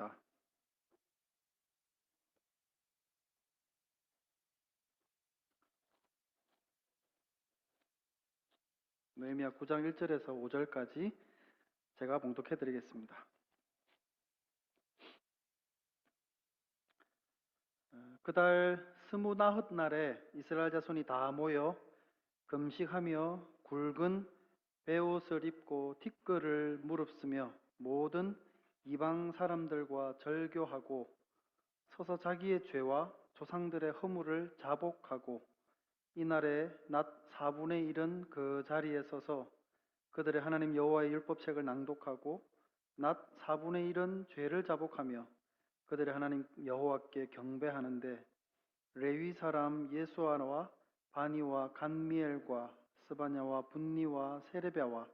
읽겠습니다. 느헤미야 9장 1절에서 5절까지 제가 봉독해 드리겠습니다. 어, 그달 스무나헛 날에 이스라엘 자손이 다 모여 금식하며 굵은 베옷을 입고 티끌을 무릅쓰며 모든 이방 사람들과 절교하고 서서 자기의 죄와 조상들의 허물을 자복하고 이날에 낮 4분의 1은 그 자리에 서서 그들의 하나님 여호와의 율법책을 낭독하고 낮 4분의 1은 죄를 자복하며 그들의 하나님 여호와께 경배하는데 레위 사람 예수아와 바니와 간미엘과 스바냐와 분니와 세레베와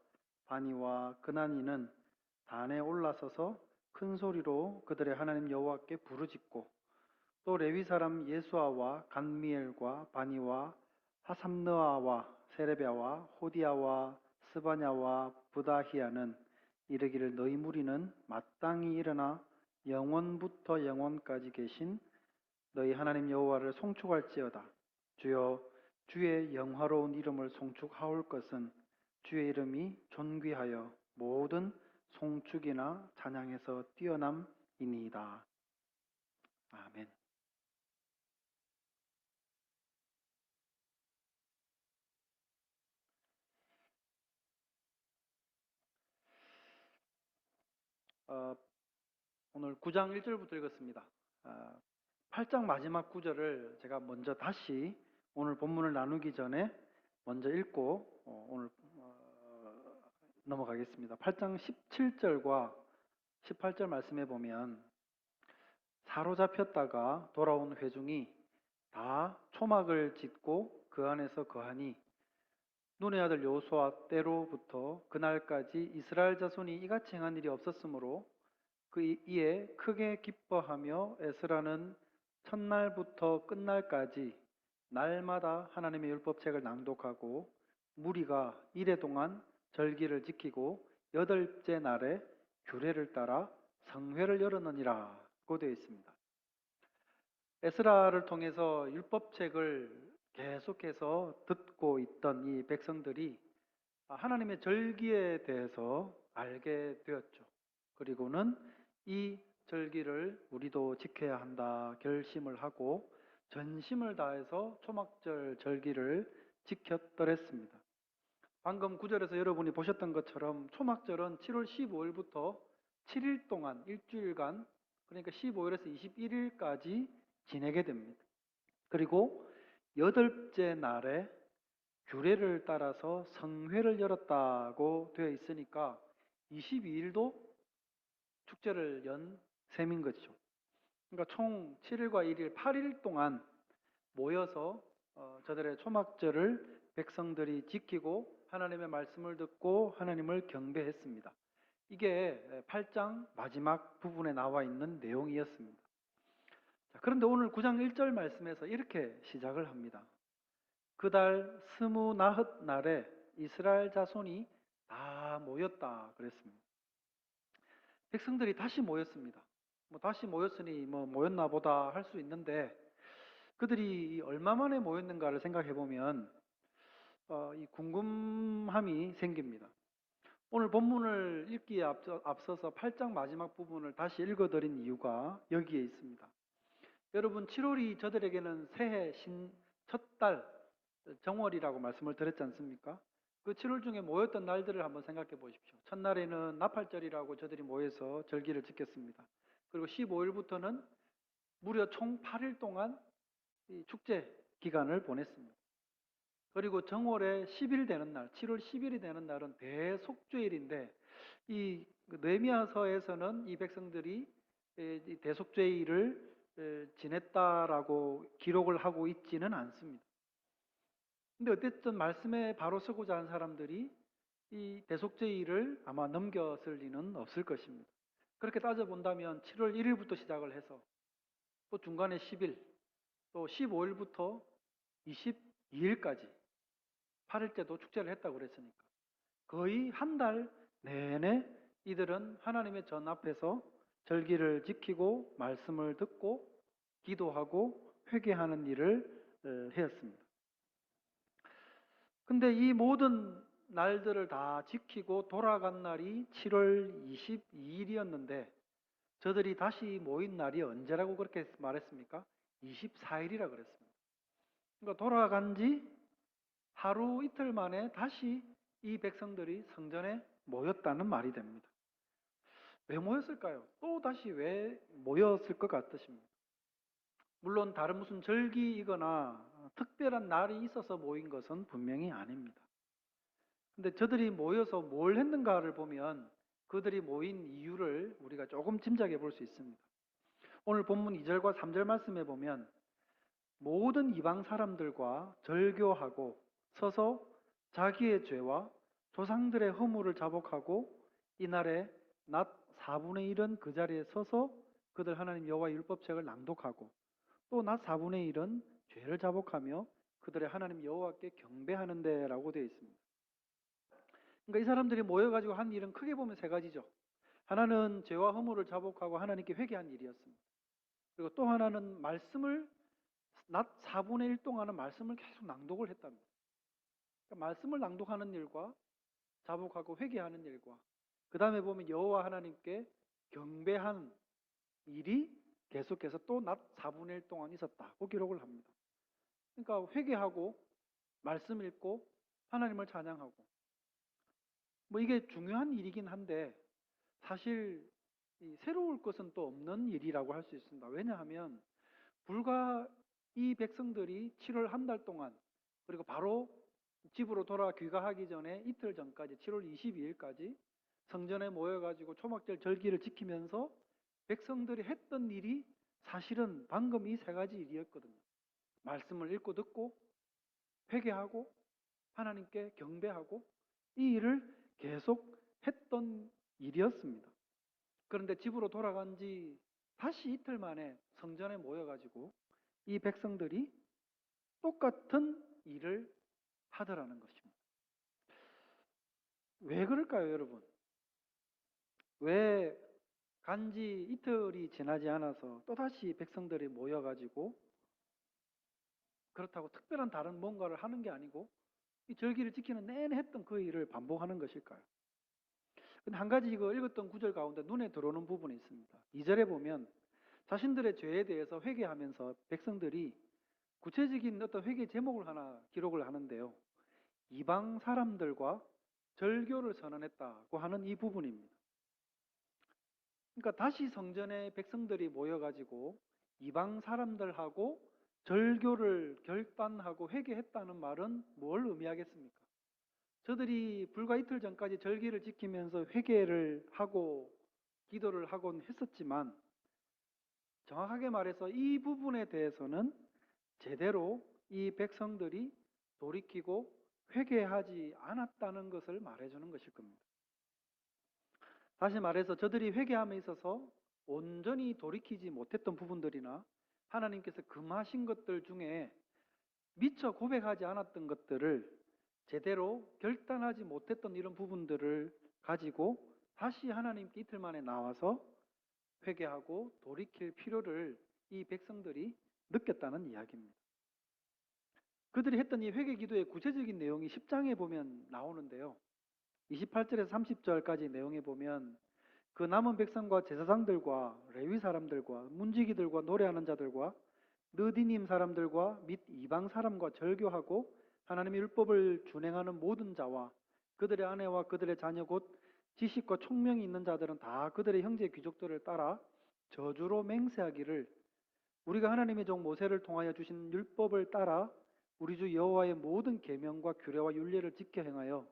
바니와 그나니는 단에 올라서서 큰 소리로 그들의 하나님 여호와께 부르짖고 또 레위 사람 예수아와 간미엘과 바니와 하삼느아와 세레베와 호디아와 스바냐와 부다히아는 이르기를 너희 무리는 마땅히 일어나 영원부터 영원까지 계신 너희 하나님 여호와를 송축할지어다. 주여 주의 영화로운 이름을 송축하올 것은 주의 이름이 존귀하여 모든 송축이나 찬양에서 뛰어남이니이다. 아멘. 어, 오늘 9장 1절부터 읽었습니다. 아, 8장 마지막 구절을 제가 먼저 다시 오늘 본문을 나누기 전에 먼저 읽고 어, 오늘 어, 넘어가겠습니다. 8장 17절과 18절 말씀해 보면 사로잡혔다가 돌아온 회중이 다 초막을 짓고 그 안에서 거하니 눈의 아들 여호수아 때로부터 그날까지 이스라엘 자손이 이같이 행한 일이 없었으므로 그 이에 크게 기뻐하며 에스라는 첫날부터 끝날까지 날마다 하나님의 율법책을 낭독하고 무리가 이래 동안 절기를 지키고 여덟째 날에 규례를 따라 성회를 열었느니라고 되어 있습니다. 에스라를 통해서 율법책을 계속해서 듣고 있던 이 백성들이 하나님의 절기에 대해서 알게 되었죠. 그리고는 이 절기를 우리도 지켜야 한다 결심을 하고 전심을 다해서 초막절 절기를 지켰더랬습니다. 방금 구절에서 여러분이 보셨던 것처럼 초막절은 7월 15일부터 7일 동안 일주일간 그러니까 15일에서 21일까지 지내게 됩니다. 그리고 여덟째 날에 규례를 따라서 성회를 열었다고 되어 있으니까 22일도 축제를 연 셈인 거죠. 그러니까 총 7일과 1일, 8일 동안 모여서 어, 저들의 초막절을 백성들이 지키고 하나님의 말씀을 듣고 하나님을 경배했습니다. 이게 8장 마지막 부분에 나와 있는 내용이었습니다. 자, 그런데 오늘 9장 1절 말씀에서 이렇게 시작을 합니다. 그달 스무 나흘 날에 이스라엘 자손이 다 모였다 그랬습니다. 백성들이 다시 모였습니다. 뭐 다시 모였으니 뭐 모였나 보다 할 수 있는데 그들이 얼마 만에 모였는가를 생각해 보면 어, 이 궁금함이 생깁니다. 오늘 본문을 읽기에 앞서, 앞서 서 8장 마지막 부분을 다시 읽어드린 이유가 여기에 있습니다. 여러분 7월이 저들에게는 새해 신 첫 달 정월이라고 말씀을 드렸지 않습니까? 그 7월 중에 모였던 날들을 한번 생각해 보십시오. 첫날에는 나팔절이라고 저들이 모여서 절기를 지켰습니다. 그리고 15일부터는 무려 총 8일 동안 축제 기간을 보냈습니다. 그리고 정월에 10일 되는 날, 7월 10일이 되는 날은 대속죄일인데 이 느헤미야서에서는 이 백성들이 대속죄일을 지냈다라고 기록을 하고 있지는 않습니다. 근데 어쨌든 말씀에 바로 서고자 한 사람들이 이 대속죄일을 아마 넘겼을 리는 없을 것입니다. 그렇게 따져본다면 7월 1일부터 시작을 해서 또 중간에 10일, 또 15일부터 22일까지 8일 때도 축제를 했다고 그랬으니까 거의 한 달 내내 이들은 하나님의 전 앞에서 절기를 지키고 말씀을 듣고 기도하고 회개하는 일을 어, 해왔습니다. 근데 이 모든 날들을 다 지키고 돌아간 날이 7월 22일이었는데 저들이 다시 모인 날이 언제라고 그렇게 말했습니까? 24일이라 그랬습니다. 그러니까 돌아간 지 하루 이틀 만에 다시 이 백성들이 성전에 모였다는 말이 됩니다. 왜 모였을까요? 또 다시 왜 모였을 것 같으십니까? 물론 다른 무슨 절기이거나 특별한 날이 있어서 모인 것은 분명히 아닙니다. 근데 저들이 모여서 뭘 했는가를 보면 그들이 모인 이유를 우리가 조금 짐작해 볼 수 있습니다. 오늘 본문 2절과 3절 말씀에 보면 모든 이방 사람들과 절교하고 서서 자기의 죄와 조상들의 허물을 자복하고 이날에 낮 4분의 1은 그 자리에 서서 그들 하나님 여호와 율법책을 낭독하고 또 낮 4분의 1은 죄를 자복하며 그들의 하나님 여호와께 경배하는 데라고 되어 있습니다. 그러니까 이 사람들이 모여가지고 한 일은 크게 보면 세 가지죠. 하나는 죄와 허물을 자복하고 하나님께 회개한 일이었습니다. 그리고 또 하나는 말씀을 낮 4분의 1 동안은 말씀을 계속 낭독을 했답니다. 그러니까 말씀을 낭독하는 일과 자복하고 회개하는 일과 그 다음에 보면 여호와 하나님께 경배한 일이 계속해서 또 낮 4분의 1 동안 있었다고 기록을 합니다. 그러니까 회개하고 말씀 읽고 하나님을 찬양하고 뭐 이게 중요한 일이긴 한데 사실 이 새로울 것은 또 없는 일이라고 할 수 있습니다. 왜냐하면 불과 이 백성들이 7월 한 달 동안 그리고 바로 집으로 돌아 귀가하기 전에 이틀 전까지 7월 22일까지 성전에 모여가지고 초막절 절기를 지키면서 백성들이 했던 일이 사실은 방금 이 세 가지 일이었거든요. 말씀을 읽고 듣고 회개하고 하나님께 경배하고 이 일을 계속 했던 일이었습니다. 그런데 집으로 돌아간 지 다시 이틀 만에 성전에 모여가지고 이 백성들이 똑같은 일을 하더라는 것입니다. 왜 그럴까요, 여러분? 왜 간지 이틀이 지나지 않아서 또다시 백성들이 모여가지고 그렇다고 특별한 다른 뭔가를 하는 게 아니고 이 절기를 지키는 내내 했던 그 일을 반복하는 것일까요? 근데 한 가지 이거 읽었던 구절 가운데 눈에 들어오는 부분이 있습니다. 2절에 보면 자신들의 죄에 대해서 회개하면서 백성들이 구체적인 어떤 회개 제목을 하나 기록을 하는데요. 이방 사람들과 절교를 선언했다고 하는 이 부분입니다. 그러니까 다시 성전에 백성들이 모여가지고 이방 사람들하고 절교를 결단하고 회개했다는 말은 뭘 의미하겠습니까? 저들이 불과 이틀 전까지 절기를 지키면서 회개를 하고 기도를 하곤 했었지만 정확하게 말해서 이 부분에 대해서는 제대로 이 백성들이 돌이키고 회개하지 않았다는 것을 말해주는 것일 겁니다. 다시 말해서 저들이 회개함에 있어서 온전히 돌이키지 못했던 부분들이나 하나님께서 금하신 것들 중에 미처 고백하지 않았던 것들을 제대로 결단하지 못했던 이런 부분들을 가지고 다시 하나님께 이틀 만에 나와서 회개하고 돌이킬 필요를 이 백성들이 느꼈다는 이야기입니다. 그들이 했던 이 회개 기도의 구체적인 내용이 10장에 보면 나오는데요. 28절에서 30절까지 내용에 보면 그 남은 백성과 제사장들과 레위 사람들과 문지기들과 노래하는 자들과 느디님 사람들과 및 이방 사람과 절교하고 하나님의 율법을 준행하는 모든 자와 그들의 아내와 그들의 자녀 곧 지식과 총명이 있는 자들은 다 그들의 형제 귀족들을 따라 저주로 맹세하기를 우리가 하나님의 종 모세를 통하여 주신 율법을 따라 우리 주 여호와의 모든 계명과 규례와 윤례를 지켜 행하여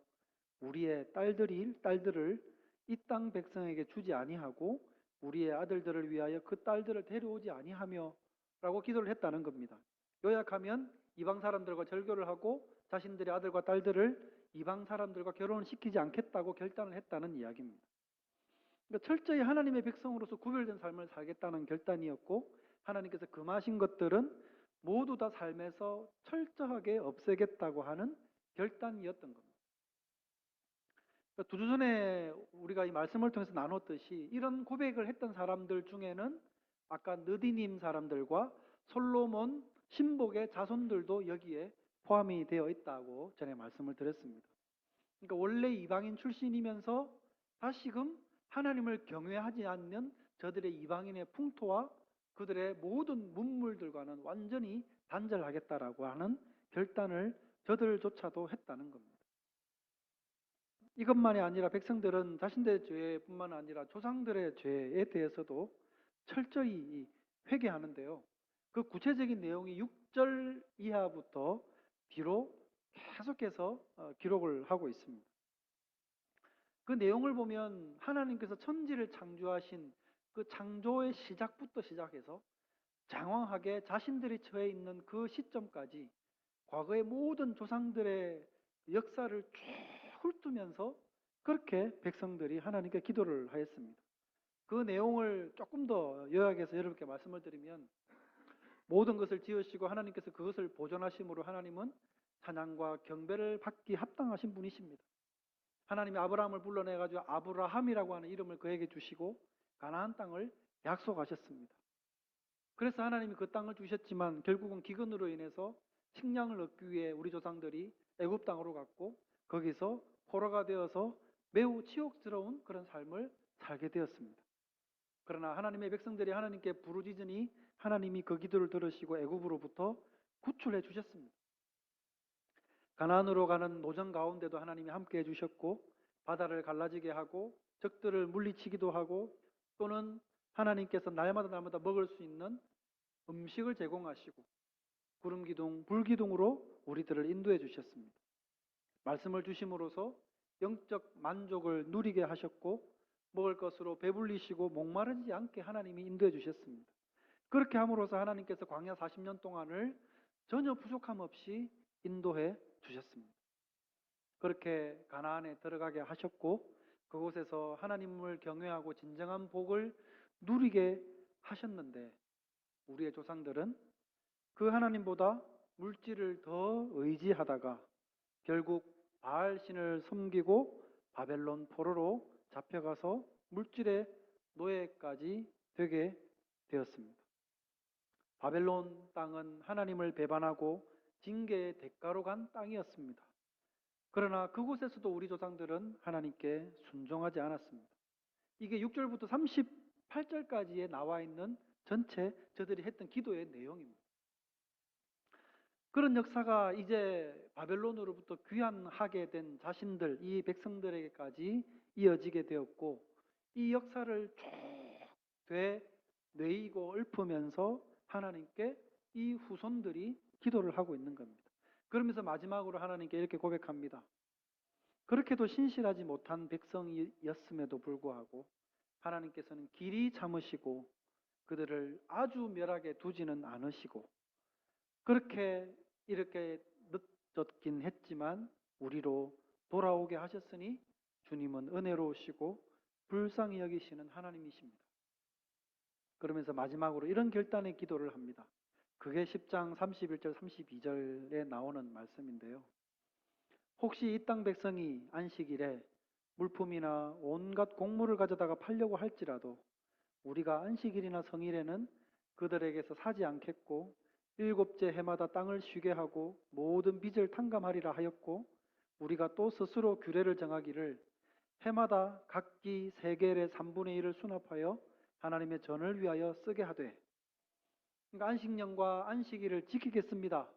우리의 딸들이 딸들을 이 땅 백성에게 주지 아니하고 우리의 아들들을 위하여 그 딸들을 데려오지 아니하며라고 기도를 했다는 겁니다. 요약하면 이방 사람들과 절교를 하고 자신들의 아들과 딸들을 이방 사람들과 결혼을 시키지 않겠다고 결단을 했다는 이야기입니다. 그러니까 철저히 하나님의 백성으로서 구별된 삶을 살겠다는 결단이었고 하나님께서 금하신 것들은 모두 다 삶에서 철저하게 없애겠다고 하는 결단이었던 겁니다. 두 주 전에 우리가 이 말씀을 통해서 나눴듯이 이런 고백을 했던 사람들 중에는 아까 느디님 사람들과 솔로몬 신복의 자손들도 여기에 포함이 되어 있다고 전에 말씀을 드렸습니다. 그러니까 원래 이방인 출신이면서 다시금 하나님을 경외하지 않는 저들의 이방인의 풍토와 그들의 모든 문물들과는 완전히 단절하겠다라고 하는 결단을 저들조차도 했다는 겁니다. 이것만이 아니라 백성들은 자신들의 죄뿐만 아니라 조상들의 죄에 대해서도 철저히 회개하는데요. 그 구체적인 내용이 6절 이하부터 뒤로 계속해서 어, 기록을 하고 있습니다. 그 내용을 보면 하나님께서 천지를 창조하신 그 창조의 시작부터 시작해서 장황하게 자신들이 처해 있는 그 시점까지 과거의 모든 조상들의 역사를 쭉 훑으면서 그렇게 백성들이 하나님께 기도를 하였습니다. 그 내용을 조금 더 요약해서 여러분께 말씀을 드리면 모든 것을 지으시고 하나님께서 그것을 보존하심으로 하나님은 찬양과 경배를 받기 합당하신 분이십니다. 하나님이 아브라함을 불러내 가지고 아브라함이라고 하는 이름을 그에게 주시고 가나안 땅을 약속하셨습니다. 그래서 하나님이 그 땅을 주셨지만 결국은 기근으로 인해서 식량을 얻기 위해 우리 조상들이 애굽 땅으로 갔고 거기서 포로가 되어서 매우 치욕스러운 그런 삶을 살게 되었습니다. 그러나 하나님의 백성들이 하나님께 부르짖으니 하나님이 그 기도를 들으시고 애굽으로부터 구출해 주셨습니다. 가나안으로 가는 노정 가운데도 하나님이 함께 해 주셨고 바다를 갈라지게 하고 적들을 물리치기도 하고 또는 하나님께서 날마다 날마다 먹을 수 있는 음식을 제공하시고 구름 기둥, 불 기둥으로 우리들을 인도해 주셨습니다. 말씀을 주심으로써 영적 만족을 누리게 하셨고 먹을 것으로 배불리시고 목마르지 않게 하나님이 인도해 주셨습니다. 그렇게 함으로써 하나님께서 광야 40년 동안을 전혀 부족함 없이 인도해 주셨습니다. 그렇게 가나안에 들어가게 하셨고 그곳에서 하나님을 경외하고 진정한 복을 누리게 하셨는데 우리의 조상들은 그 하나님보다 물질을 더 의지하다가 결국 바알 신을 섬기고 바벨론 포로로 잡혀가서 물질의 노예까지 되게 되었습니다. 바벨론 땅은 하나님을 배반하고 징계의 대가로 간 땅이었습니다. 그러나 그곳에서도 우리 조상들은 하나님께 순종하지 않았습니다. 이게 6절부터 38절까지에 나와 있는 전체 저들이 했던 기도의 내용입니다. 그런 역사가 이제 바벨론으로부터 귀환하게 된 자신들, 이 백성들에게까지 이어지게 되었고, 이 역사를 쭉 되뇌이고 읊으면서 하나님께 이 후손들이 기도를 하고 있는 겁니다. 그러면서 마지막으로 하나님께 이렇게 고백합니다. 그렇게도 신실하지 못한 백성이었음에도 불구하고 하나님께서는 길이 참으시고 그들을 아주 멸하게 두지는 않으시고 그렇게 이렇게 늦었긴 했지만 우리로 돌아오게 하셨으니 주님은 은혜로우시고 불쌍히 여기시는 하나님이십니다. 그러면서 마지막으로 이런 결단의 기도를 합니다. 그게 10장 31절 32절에 나오는 말씀인데요. 혹시 이 땅 백성이 안식일에 물품이나 온갖 곡물을 가져다가 팔려고 할지라도 우리가 안식일이나 성일에는 그들에게서 사지 않겠고 일곱째 해마다 땅을 쉬게 하고 모든 빚을 탕감하리라 하였고 우리가 또 스스로 규례를 정하기를 해마다 각기 세겔의 3분의 1을 수납하여 하나님의 전을 위하여 쓰게 하되 그러니까 안식년과 안식일을 지키겠습니다.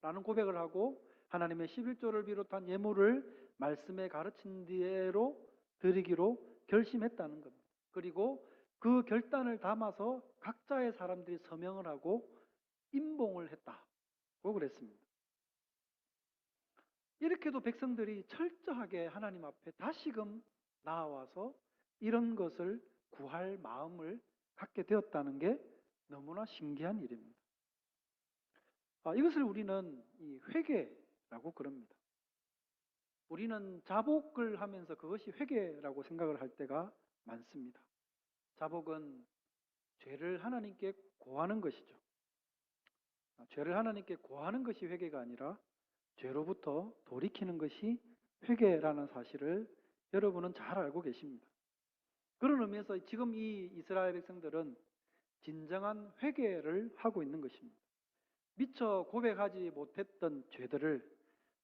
라는 고백을 하고 하나님의 11조를 비롯한 예물을 말씀에 가르친 뒤로 드리기로 결심했다는 겁니다. 그리고 그 결단을 담아서 각자의 사람들이 서명을 하고 임봉을 했다고 그랬습니다. 이렇게도 백성들이 철저하게 하나님 앞에 다시금 나와서 이런 것을 구할 마음을 갖게 되었다는 게 너무나 신기한 일입니다. 아, 이것을 우리는 이 회개라고 그럽니다. 우리는 자복을 하면서 그것이 회개라고 생각을 할 때가 많습니다. 자복은 죄를 하나님께 고하는 것이죠. 아, 죄를 하나님께 고하는 것이 회개가 아니라 죄로부터 돌이키는 것이 회개라는 사실을 여러분은 잘 알고 계십니다. 그런 의미에서 지금 이 이스라엘 백성들은 진정한 회개를 하고 있는 것입니다. 미처 고백하지 못했던 죄들을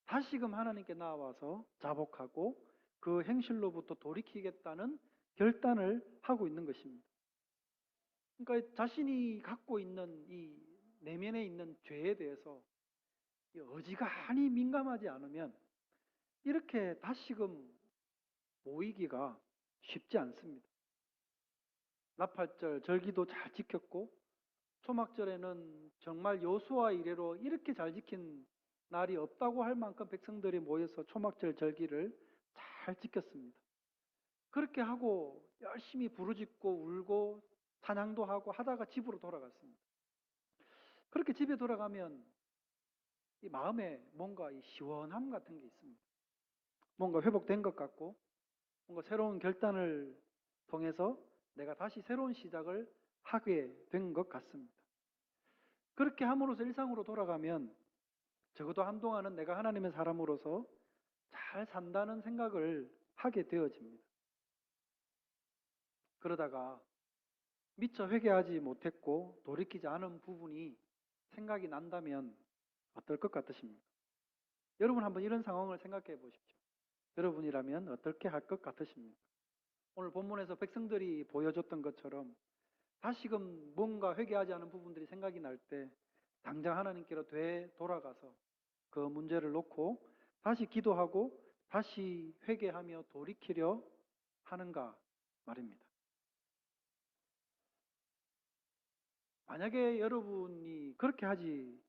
다시금 하나님께 나와서 자복하고 그 행실로부터 돌이키겠다는 결단을 하고 있는 것입니다. 그러니까 자신이 갖고 있는 이 내면에 있는 죄에 대해서 이 어지간히 민감하지 않으면 이렇게 다시금 모이기가 쉽지 않습니다. 나팔절 절기도 잘 지켰고 초막절에는 정말 여수와 이래로 이렇게 잘 지킨 날이 없다고 할 만큼 백성들이 모여서 초막절 절기를 잘 지켰습니다. 그렇게 하고 열심히 부르짖고 울고 찬양도 하고 하다가 집으로 돌아갔습니다. 그렇게 집에 돌아가면 이 마음에 뭔가 이 시원함 같은 게 있습니다. 뭔가 회복된 것 같고 뭔가 새로운 결단을 통해서 내가 다시 새로운 시작을 하게 된 것 같습니다. 그렇게 함으로써 일상으로 돌아가면 적어도 한동안은 내가 하나님의 사람으로서 잘 산다는 생각을 하게 되어집니다. 그러다가 미처 회개하지 못했고 돌이키지 않은 부분이 생각이 난다면 어떨 것 같으십니까? 여러분 한번 이런 상황을 생각해 보십시오. 여러분이라면 어떻게 할 것 같으십니까? 오늘 본문에서 백성들이 보여줬던 것처럼 다시금 뭔가 회개하지 않은 부분들이 생각이 날 때 당장 하나님께로 되 돌아가서 그 문제를 놓고 다시 기도하고 다시 회개하며 돌이키려 하는가 말입니다. 만약에 여러분이 그렇게 하지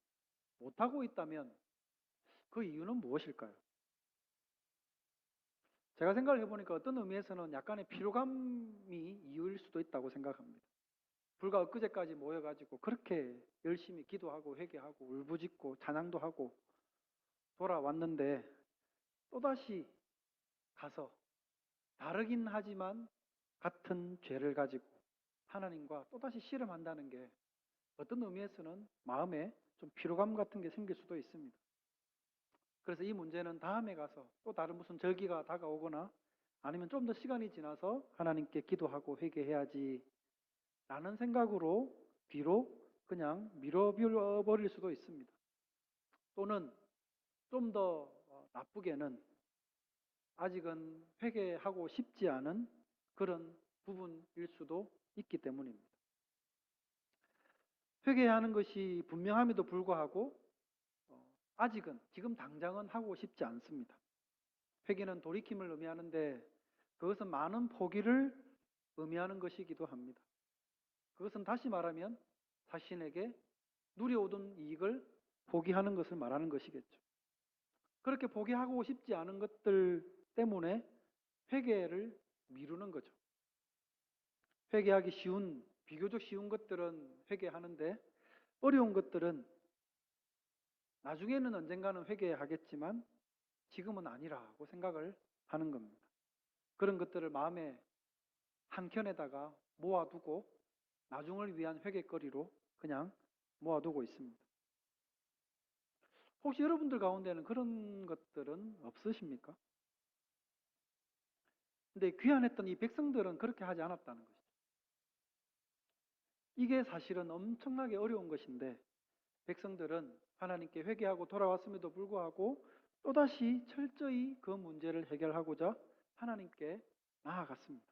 못하고 있다면 그 이유는 무엇일까요? 제가 생각을 해보니까 어떤 의미에서는 약간의 피로감이 이유일 수도 있다고 생각합니다. 불과 엊그제까지 모여가지고 그렇게 열심히 기도하고 회개하고 울부짖고 찬양도 하고 돌아왔는데 또다시 가서 다르긴 하지만 같은 죄를 가지고 하나님과 또다시 씨름한다는 게 어떤 의미에서는 마음에 좀 피로감 같은 게 생길 수도 있습니다. 그래서 이 문제는 다음에 가서 또 다른 무슨 절기가 다가오거나 아니면 좀 더 시간이 지나서 하나님께 기도하고 회개해야지 라는 생각으로 뒤로 그냥 밀어버릴 수도 있습니다. 또는 좀 더 나쁘게는 아직은 회개하고 싶지 않은 그런 부분일 수도 있기 때문입니다. 회개하는 것이 분명함에도 불구하고 어, 아직은 지금 당장은 하고 싶지 않습니다. 회개는 돌이킴을 의미하는데 그것은 많은 포기를 의미하는 것이기도 합니다. 그것은 다시 말하면 자신에게 누려오던 이익을 포기하는 것을 말하는 것이겠죠. 그렇게 포기하고 싶지 않은 것들 때문에 회개를 미루는 거죠. 회개하기 쉬운, 비교적 쉬운 것들은 회개하는데 어려운 것들은 나중에는 언젠가는 회개하겠지만 지금은 아니라고 생각을 하는 겁니다. 그런 것들을 마음에 한켠에다가 모아두고 나중을 위한 회개거리로 그냥 모아두고 있습니다. 혹시 여러분들 가운데는 그런 것들은 없으십니까? 근데 귀환했던 이 백성들은 그렇게 하지 않았다는 것이죠. 이게 사실은 엄청나게 어려운 것인데 백성들은 하나님께 회개하고 돌아왔음에도 불구하고 또다시 철저히 그 문제를 해결하고자 하나님께 나아갔습니다.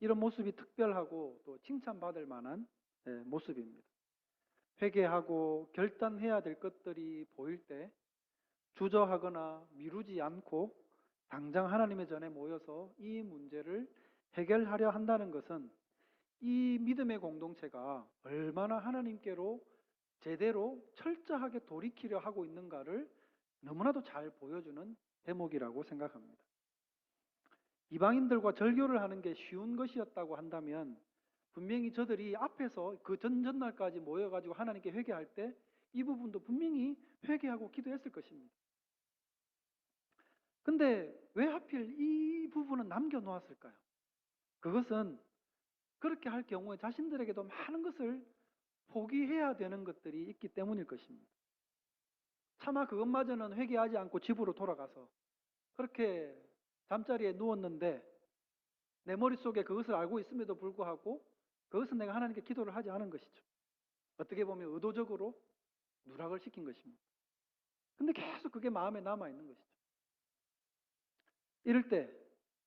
이런 모습이 특별하고 또 칭찬받을 만한 예, 모습입니다. 회개하고 결단해야 될 것들이 보일 때 주저하거나 미루지 않고 당장 하나님의 전에 모여서 이 문제를 해결하려 한다는 것은 이 믿음의 공동체가 얼마나 하나님께로 제대로 철저하게 돌이키려 하고 있는가를 너무나도 잘 보여주는 대목이라고 생각합니다. 이방인들과 절교를 하는 게 쉬운 것이었다고 한다면 분명히 저들이 앞에서 그 전 전날까지 모여가지고 하나님께 회개할 때 이 부분도 분명히 회개하고 기도했을 것입니다. 근데 왜 하필 이 부분은 남겨놓았을까요? 그것은 그렇게 할 경우에 자신들에게도 많은 것을 포기해야 되는 것들이 있기 때문일 것입니다. 차마 그것마저는 회개하지 않고 집으로 돌아가서 그렇게 잠자리에 누웠는데 내 머릿속에 그것을 알고 있음에도 불구하고 그것은 내가 하나님께 기도를 하지 않은 것이죠. 어떻게 보면 의도적으로 누락을 시킨 것입니다. 근데 계속 그게 마음에 남아 있는 것이죠. 이럴 때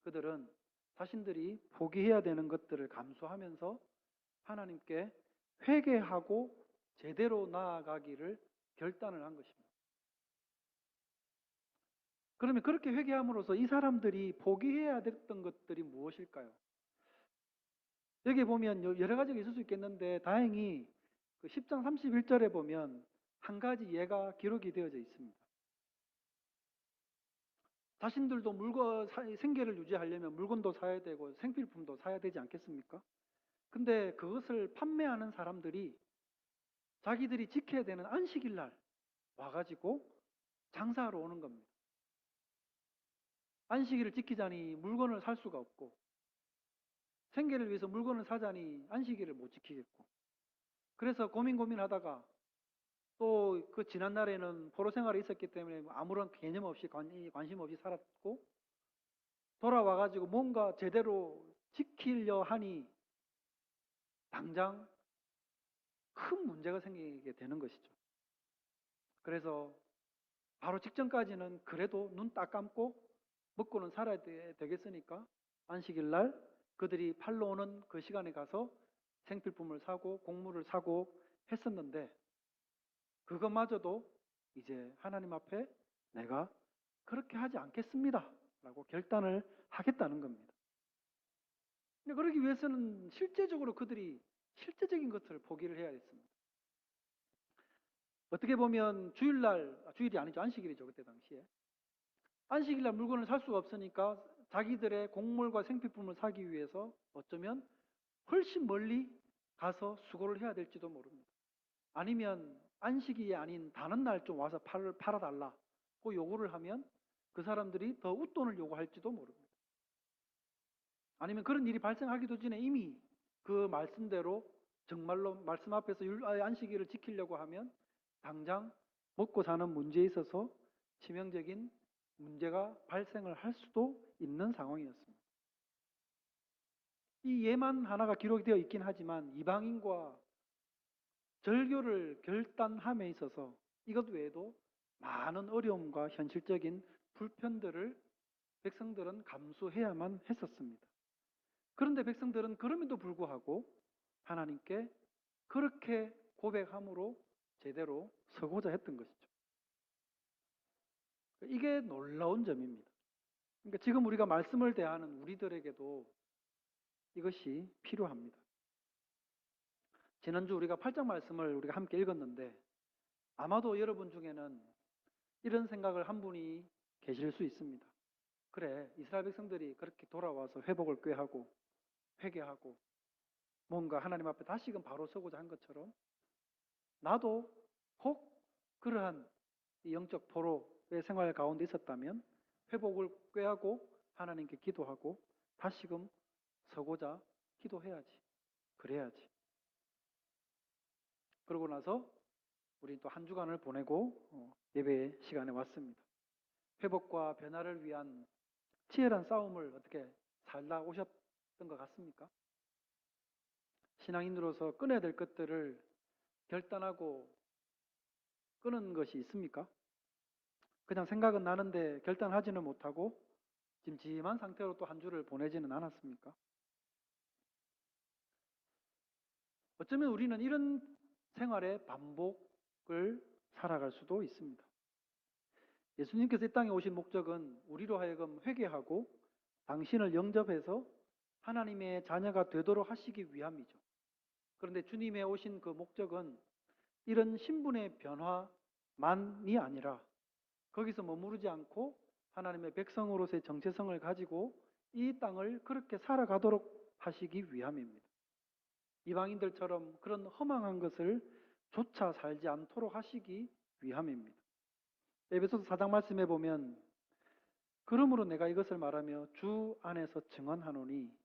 그들은 자신들이 포기해야 되는 것들을 감수하면서 하나님께 회개하고 제대로 나아가기를 결단을 한 것입니다. 그러면 그렇게 회개함으로써 이 사람들이 포기해야 됐던 것들이 무엇일까요? 여기 보면 여러 가지가 있을 수 있겠는데 다행히 그 10장 31절에 보면 한 가지 예가 기록이 되어져 있습니다. 자신들도 물건 생계를 유지하려면 물건도 사야 되고 생필품도 사야 되지 않겠습니까? 근데 그것을 판매하는 사람들이 자기들이 지켜야 되는 안식일 날 와가지고 장사하러 오는 겁니다. 안식일을 지키자니 물건을 살 수가 없고 생계를 위해서 물건을 사자니 안식일을 못 지키겠고 그래서 고민 고민하다가 또 그 지난 날에는 포로 생활에 있었기 때문에 아무런 개념 없이 관, 관심 없이 살았고 돌아와 가지고 뭔가 제대로 지키려 하니 당장 큰 문제가 생기게 되는 것이죠. 그래서 바로 직전까지는 그래도 눈 딱 감고 먹고는 살아야 되겠으니까 안식일 날 그들이 팔러 오는 그 시간에 가서 생필품을 사고 곡물을 사고 했었는데 그것마저도 이제 하나님 앞에 내가 그렇게 하지 않겠습니다. 라고 결단을 하겠다는 겁니다. 근데 그러기 위해서는 실제적으로 그들이 실제적인 것을 포기를 해야 했습니다. 어떻게 보면 주일날, 아, 주일이 아니죠. 안식일이죠. 그때 당시에. 안식일날 물건을 살 수가 없으니까 자기들의 곡물과 생필품을 사기 위해서 어쩌면 훨씬 멀리 가서 수고를 해야 될지도 모릅니다. 아니면 안식이 아닌 다른 날 좀 와서 팔, 팔아달라고 요구를 하면 그 사람들이 더 웃돈을 요구할지도 모릅니다. 아니면 그런 일이 발생하기도 전에 이미 그 말씀대로 정말로 말씀 앞에서 안식일을 지키려고 하면 당장 먹고 사는 문제에 있어서 치명적인 문제가 발생을 할 수도 있는 상황이었습니다. 이 예만 하나가 기록이 되어 있긴 하지만 이방인과 절교를 결단함에 있어서 이것 외에도 많은 어려움과 현실적인 불편들을 백성들은 감수해야만 했었습니다. 그런데 백성들은 그럼에도 불구하고 하나님께 그렇게 고백함으로 제대로 서고자 했던 것이죠. 이게 놀라운 점입니다. 그러니까 지금 우리가 말씀을 대하는 우리들에게도 이것이 필요합니다. 지난주 우리가 8장 말씀을 우리가 함께 읽었는데 아마도 여러분 중에는 이런 생각을 한 분이 계실 수 있습니다. 그래, 이스라엘 백성들이 그렇게 돌아와서 회복을 꾀하고 회개하고 뭔가 하나님 앞에 다시금 바로 서고자 한 것처럼 나도 혹 그러한 영적 포로의 생활 가운데 있었다면 회복을 꾀하고 하나님께 기도하고 다시금 서고자 기도해야지. 그래야지. 그러고 나서 우리 또 한 주간을 보내고 어, 예배 시간에 왔습니다. 회복과 변화를 위한 치열한 싸움을 어떻게 살다 오셨 던것 같습니까? 신앙인으로서 끊어야 될 것들을 결단하고 끊은 것이 있습니까? 그냥 생각은 나는데 결단하지는 못하고 짐짐한 상태로 또 한 주를 보내지는 않았습니까? 어쩌면 우리는 이런 생활의 반복을 살아갈 수도 있습니다. 예수님께서 이 땅에 오신 목적은 우리로 하여금 회개하고 당신을 영접해서 하나님의 자녀가 되도록 하시기 위함이죠. 그런데 주님의 오신 그 목적은 이런 신분의 변화만이 아니라 거기서 머무르지 않고 하나님의 백성으로서의 정체성을 가지고 이 땅을 그렇게 살아가도록 하시기 위함입니다. 이방인들처럼 그런 허망한 것을 조차 살지 않도록 하시기 위함입니다. 에베소서 4장 말씀에 보면 그러므로 내가 이것을 말하며 주 안에서 증언하노니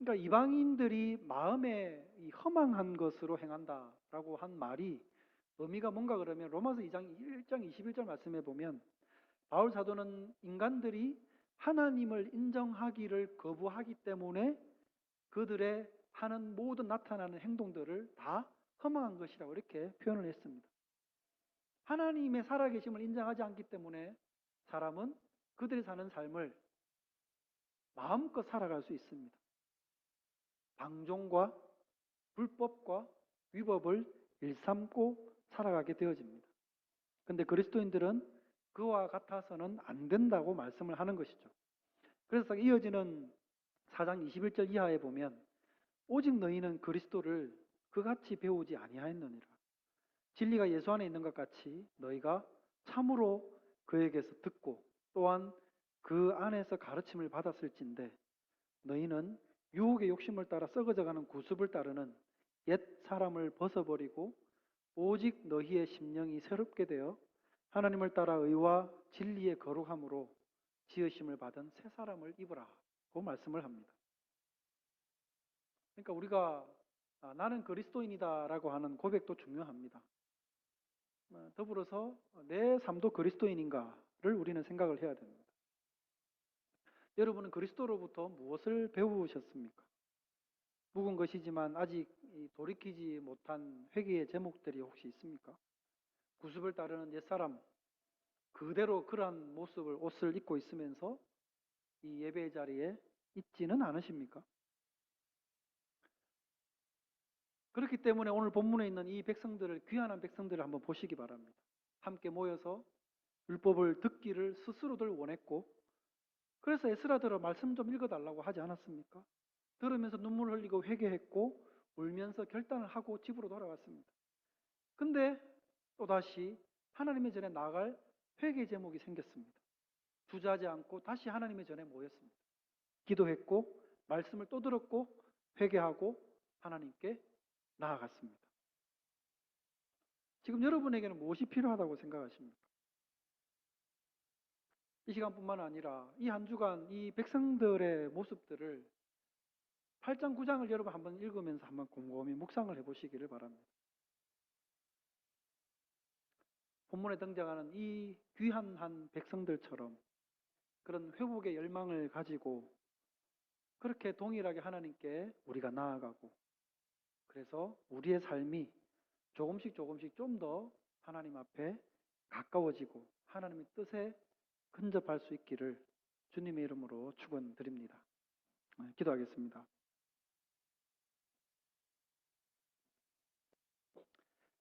그러니까 이방인들이 마음에 이 허망한 것으로 행한다라고 한 말이 의미가 뭔가 그러면 로마서 2장 1장 21절 말씀해 보면 바울 사도는 인간들이 하나님을 인정하기를 거부하기 때문에 그들의 하는 모든 나타나는 행동들을 다 허망한 것이라고 이렇게 표현을 했습니다. 하나님의 살아계심을 인정하지 않기 때문에 사람은 그들이 사는 삶을 마음껏 살아갈 수 있습니다. 방종과 불법과 위법을 일삼고 살아가게 되어집니다. 근데 그리스도인들은 그와 같아서는 안 된다고 말씀을 하는 것이죠. 그래서 이어지는 4장 21절 이하에 보면 오직 너희는 그리스도를 그같이 배우지 아니하였느니라. 진리가 예수 안에 있는 것 같이 너희가 참으로 그에게서 듣고 또한 그 안에서 가르침을 받았을진데 너희는 유혹의 욕심을 따라 썩어져가는 구습을 따르는 옛 사람을 벗어버리고 오직 너희의 심령이 새롭게 되어 하나님을 따라 의와 진리의 거룩함으로 지으심을 받은 새 사람을 입으라고 말씀을 합니다. 그러니까 우리가 아, 나는 그리스도인이다라고 하는 고백도 중요합니다. 어, 더불어서 내 삶도 그리스도인인가를 우리는 생각을 해야 됩니다. 여러분은 그리스도로부터 무엇을 배우셨습니까? 묵은 것이지만 아직 돌이키지 못한 회개의 제목들이 혹시 있습니까? 구습을 따르는 옛사람, 그대로 그러한 모습을 옷을 입고 있으면서 이 예배 자리에 있지는 않으십니까? 그렇기 때문에 오늘 본문에 있는 이 백성들을 귀한 백성들을 한번 보시기 바랍니다. 함께 모여서 율법을 듣기를 스스로들 원했고 그래서 에스라들어 말씀 좀 읽어달라고 하지 않았습니까? 들으면서 눈물 흘리고 회개했고 울면서 결단을 하고 집으로 돌아왔습니다. 근데 또다시 하나님의 전에 나갈 회개 제목이 생겼습니다. 주저하지 않고 다시 하나님의 전에 모였습니다. 기도했고 말씀을 또 들었고 회개하고 하나님께 나아갔습니다. 지금 여러분에게는 무엇이 필요하다고 생각하십니까? 이 시간뿐만 아니라 이 한 주간 이 백성들의 모습들을 8장 9장을 여러분 한번 읽으면서 한번 곰곰이 묵상을 해보시기를 바랍니다. 본문에 등장하는 이 귀한 한 백성들처럼 그런 회복의 열망을 가지고 그렇게 동일하게 하나님께 우리가 나아가고 그래서 우리의 삶이 조금씩 조금씩 좀 더 하나님 앞에 가까워지고 하나님의 뜻에 근접할 수 있기를 주님의 이름으로 축원드립니다. 네, 기도하겠습니다.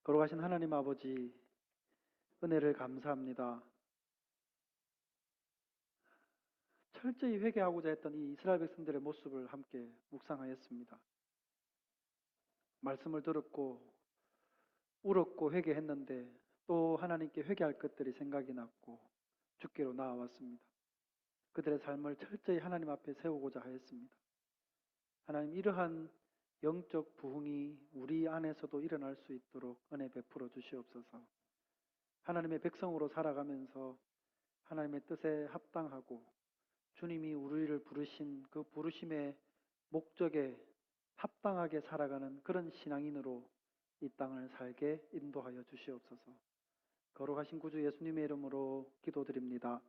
걸어가신 하나님 아버지 은혜를 감사합니다. 철저히 회개하고자 했던 이 이스라엘 백성들의 모습을 함께 묵상하였습니다. 말씀을 들었고 울었고 회개했는데 또 하나님께 회개할 것들이 생각이 났고 죽기로 나아왔습니다. 그들의 삶을 철저히 하나님 앞에 세우고자 하였습니다. 하나님 이러한 영적 부흥이 우리 안에서도 일어날 수 있도록 은혜 베풀어 주시옵소서. 하나님의 백성으로 살아가면서 하나님의 뜻에 합당하고 주님이 우리를 부르신 그 부르심의 목적에 합당하게 살아가는 그런 신앙인으로 이 땅을 살게 인도하여 주시옵소서. 거룩하신 구주 예수님의 이름으로 기도드립니다.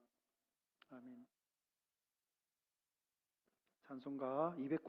아멘. 찬송가 290